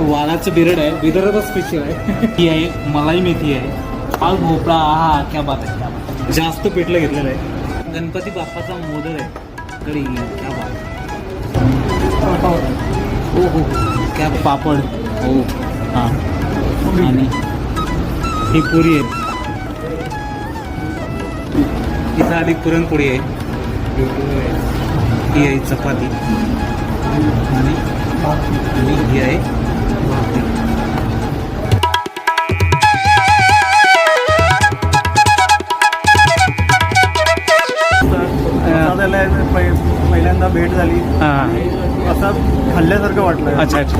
वालाचं बिरड आहे बिरडच स्पेशल आहे. ही आहे मलाई मेथी आहे. पाल भोपळा हा क्या बात आहे जास्त पिठलं घेतलेलं आहे. गणपती बाप्पाचा मोदक आहे. कढी क्या बात आहे. हो हो, हो. क्या पापड. हो. हां. आणि ही पुरी आहे. तिथं आधी पुरणपोळी आहे. ही आहे चपाती. आणि आणि ही आहे भाकरी प्रसादाला पहि- पहिल्यांदा भेट झाली हां असं खाल्ल्यासारखं वाटलं अच्छा अच्छा